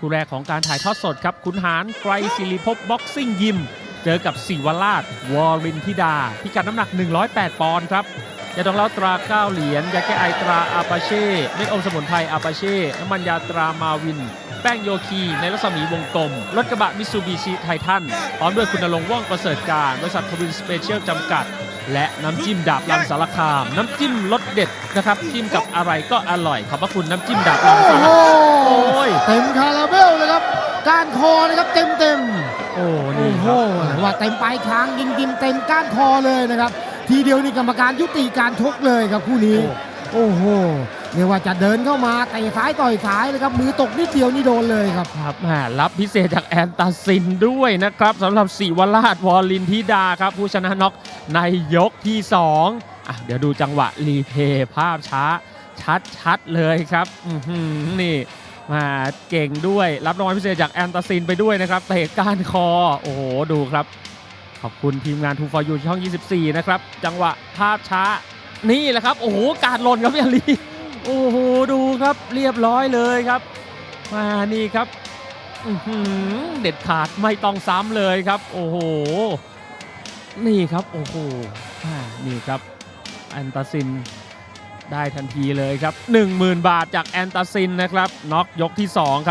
คู่แรกของการถ่ายทอดสดครับคุณหารไกรศิริภพบ็อกซิ่งยิม เจอกับศิวราช วอรินทิดา พิกัดน้ำหนัก 108 ปอนด์ครับยาดองเหล้าตรา 9 เหรียญยาแก้ไอตราอาปาเช่เม็ดอมสมุนไพรอาปาเช่น้ำมันยาตรามาวิน แป้งโยคีในรัศมีวงกลม รถกระบะมิซูบิชิไททันพร้อมด้วยคุณนรงค์ว่องประเสริฐการบริษัททวินสเปเชียลจำกัด และน้ำจิ้มดาบลังสารคาม น้ำจิ้มรสเด็ดนะครับจิ้มกับอะไรก็อร่อยขอบพระคุณน้ำจิ้มดาบลังโอ้สารโหคามโอ้ยเต็มคารา ก้านคอนะครับเต็มเต็มโอ้ๆนี่โอ้โหครับว่าเต็มปลายคางยิงยิงเต็มก้านคอเลยนะครับ ทีเดียวนี่กรรมการยุติการชกเลยครับคู่นี้ โอ้โหเรียกว่าจะเดินเข้ามาเตะซ้ายต่อยซ้ายเลยครับมือตกนิดเดียวนี่โดนเลยครับครับแหมรับพิเศษจากแอนตาซินด้วยนะครับสำหรับศิวราชวอลินทิดาครับ ผู้ชนะน็อกในยกที่2อะเดี๋ยวดูจังหวะรีเพย์ภาพช้า ชัดๆเลยครับอื้อหือนี่ มาเก่งด้วย รับรางวัลพิเศษจากแอนตาซินไปด้วยนะครับเตะก้านคอ โอ้โห ดูครับ ขอบคุณทีมงานทูฟอร์ยูช่อง 24 นะครับ จังหวะภาพช้า นี่แหละครับ โอ้โห การหล่นครับพี่อาลีโอ้โห ดูครับ เรียบร้อยเลยครับ มานี่ครับเด็ดขาดไม่ต้องซ้ำเลยครับ โอ้โห นี่ครับ โอ้โหนี่ครับแอนตาซิน ได้ทันทีเลยครับ 10,000 บาทจากแอนตาซินนะครับน็อกยกที่ 2 ครับ